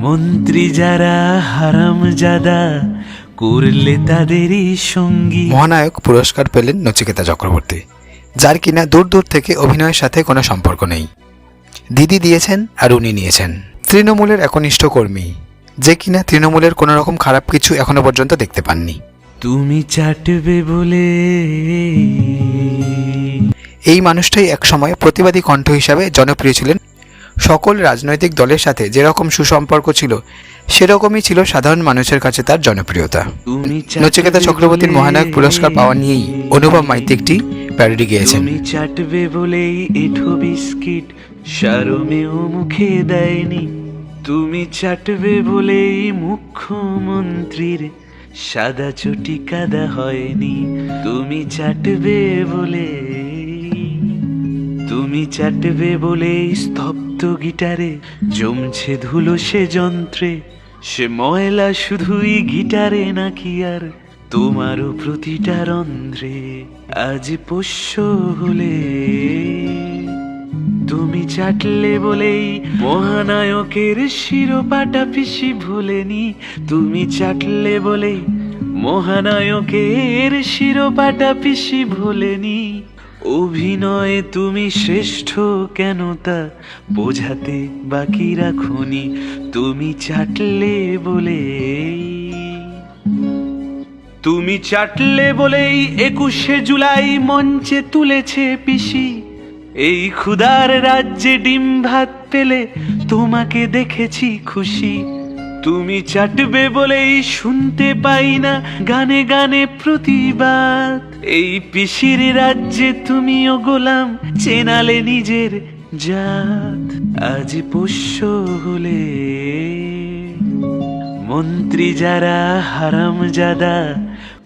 মন্ত্রী যারা হারাম জাদা করলে তাদেরই সঙ্গী। মহানায়ক পুরস্কার পেলেন নচিকেতা চক্রবর্তী যার কিনা দূর দূর থেকে অভিনয়ের সাথে কোনো সম্পর্ক নেই। দিদি দিয়েছেন আর উনি নিয়েছেন। তৃণমূলের একনিষ্ঠ কর্মী যে কিনা তৃণমূলের কোনো রকম খারাপ কিছু এখনও পর্যন্ত দেখতে পাননি। তুমি চাটবে বলে। এই মানুষটাই একসময় প্রতিবাদী কণ্ঠ হিসাবে জনপ্রিয় ছিলেন সকল রাজনৈতিক দলের সাথে যেরকম সুসম্পর্ক ছিল সেরকমই ছিল সাধারণ মানুষের কাছে তার জনপ্রিয়তা। নচিকেতা চক্রবর্তীর মহানায়ক পুরস্কার পাওয়া নিয়েই অনুভব মাইতি একটি প্যারোডি গেয়েছেন তুমি চাটবে বলেই এঠো বিস্কিট সারমেও মুখে দেয়নি। তুমি চাটবে বলেই মুখ্যমন্ত্রীর সাদা চটি কাদা হয়নি। তুমি চাটবে বলে তুমি চাটবে বলেই স্তব্ধ গিটারে জমছে ধুলো সে যন্ত্রে। সে ময়লা শুধুই গিটারে নাকি আর তোমারও প্রতিটা রন্ধ্রে। আজ পোষ্য হলে তুমি চাটলে বলেই মহানায়কের শিরোপাটা পিসি ভুলেনি। তুমি চাটলে বলেই মহানায়কের শিরোপাটা পিসি ভোলেনি। অভিনয়ে তুমি শ্রেষ্ঠ কেন তা বোঝাতে বাকি রাখুনি। তুমি চাটলে বলে তুমি চাটলে বলেই একুশে জুলাই মঞ্চে তুলেছে পিসি। এই ক্ষুদার রাজ্যে ডিম ভাত পেলে তোমাকে দেখেছি খুশি। তুমি চাটবে বলেই শুনতে পাই না গানে গানে প্রতিবাদ। এই পিসির রাজ্যে তুমিও গোলাম, চেনালে নিজের জাত। আজ পোষ্য হলে মন্ত্রী যারা হারাম জাদা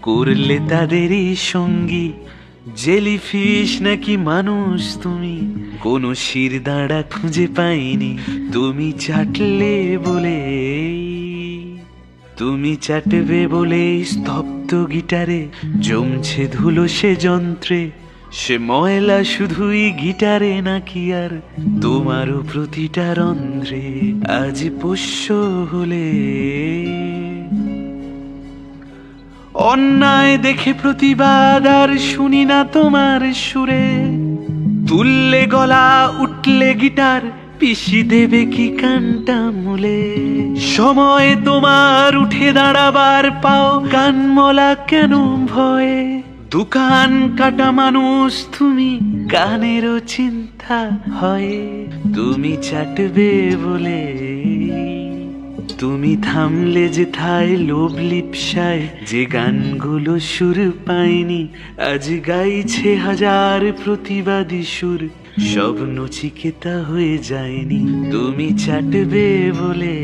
করলে তাদেরই সঙ্গী। জেলিফিশ নাকি মানুষ তুমি, কোনো শির দাঁড়া খুঁজে পাইনি। তুমি চাটলে বলে তুমি চাটবে বলে স্তব্ধ গিটারে, জমছে ধুলো সে যন্ত্রে। সে ময়লা শুধুই গিটারে নাকি আর তোমারও প্রতিটা রন্ধ্রে আজ পোষ্য হলে। অন্যায় দেখে প্রতিবাদ আর শুনি না তোমার সুরে। তুললে গলা, উঠলে গিটার পিসি দেবে কি কানটা মুলে? সময় তোমার উঠে দাঁড়াবার পাও কানমলা কেন ভয়ে? দোকান কাটা মানুষ তুমি কানেরও চিন্তা হয়। তুমি চাটবে বলে, তুমি থামলে যে থায় লোভ লিপসায়, যে গানগুলো সুর পায়নি, আজ গাইছে হাজার প্রতিবাদী সুর। সব নচিকেতা হয়ে যায়নি। তুমি চাটবে বলে,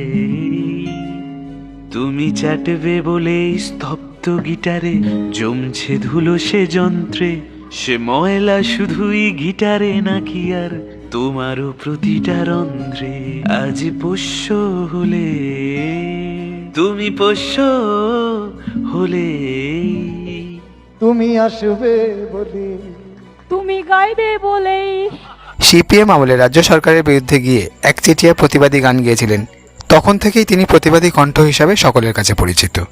তুমি চাটবে বলে স্তব্ধ গিটারে, জমছে ধুলো সে যন্ত্রে। সে ময়লা শুধুই গিটারে নাকি আর তোমারও প্রতিটা রন্ধ্রে। আজ পোষ্য হলে, তুমি পোষ্য হলে। তুমি আসবে বলে গাইবে বলেই। সিপিএম আমলে রাজ্য সরকারের বিরুদ্ধে গিয়ে একচেটিয়া প্রতিবাদী গান গেয়েছিলেন। তখন থেকেই তিনি প্রতিবাদী কণ্ঠ হিসাবে সকলের কাছে পরিচিত।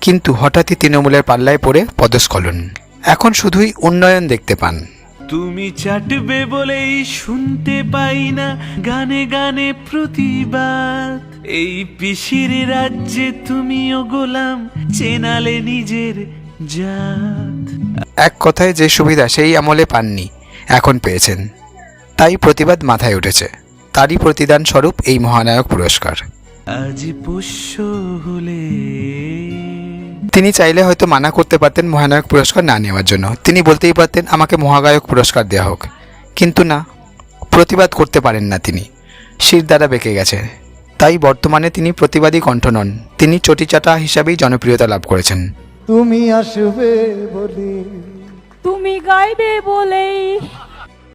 কিন্তু হঠাৎই তৃণমূলের পাল্লায় পড়ে পদস্খলন। এখন শুধুই উন্নয়ন দেখতে পান। তুমি চাটবে বলেই শুনতে পাই না গানে গানে প্রতিবাদ। এই পিসির রাজ্যে তুমিও গোলাম চেনালে নিজের এক কথায় যে সুবিধা সেই আমলে পাননি এখন পেয়েছেন। তাই প্রতিবাদ মাথায় উঠেছে। তারই প্রতিদান স্বরূপ এই মহানায়ক পুরস্কার। তিনি চাইলে হয়তো মানা করতে পারতেন মহানায়ক পুরস্কার না নেওয়ার জন্য। তিনি বলতেই পারতেন আমাকে মহাগায়ক পুরস্কার দেওয়া হোক। কিন্তু না প্রতিবাদ করতে পারেন না তিনি। শির দ্বারা বেঁকে গেছে। তাই বর্তমানে তিনি প্রতিবাদী কণ্ঠ নন। তিনি চটিচাটা হিসাবেই জনপ্রিয়তা লাভ করেছেন। তুমি আসবে বলে। তুমি গাইবে বলেই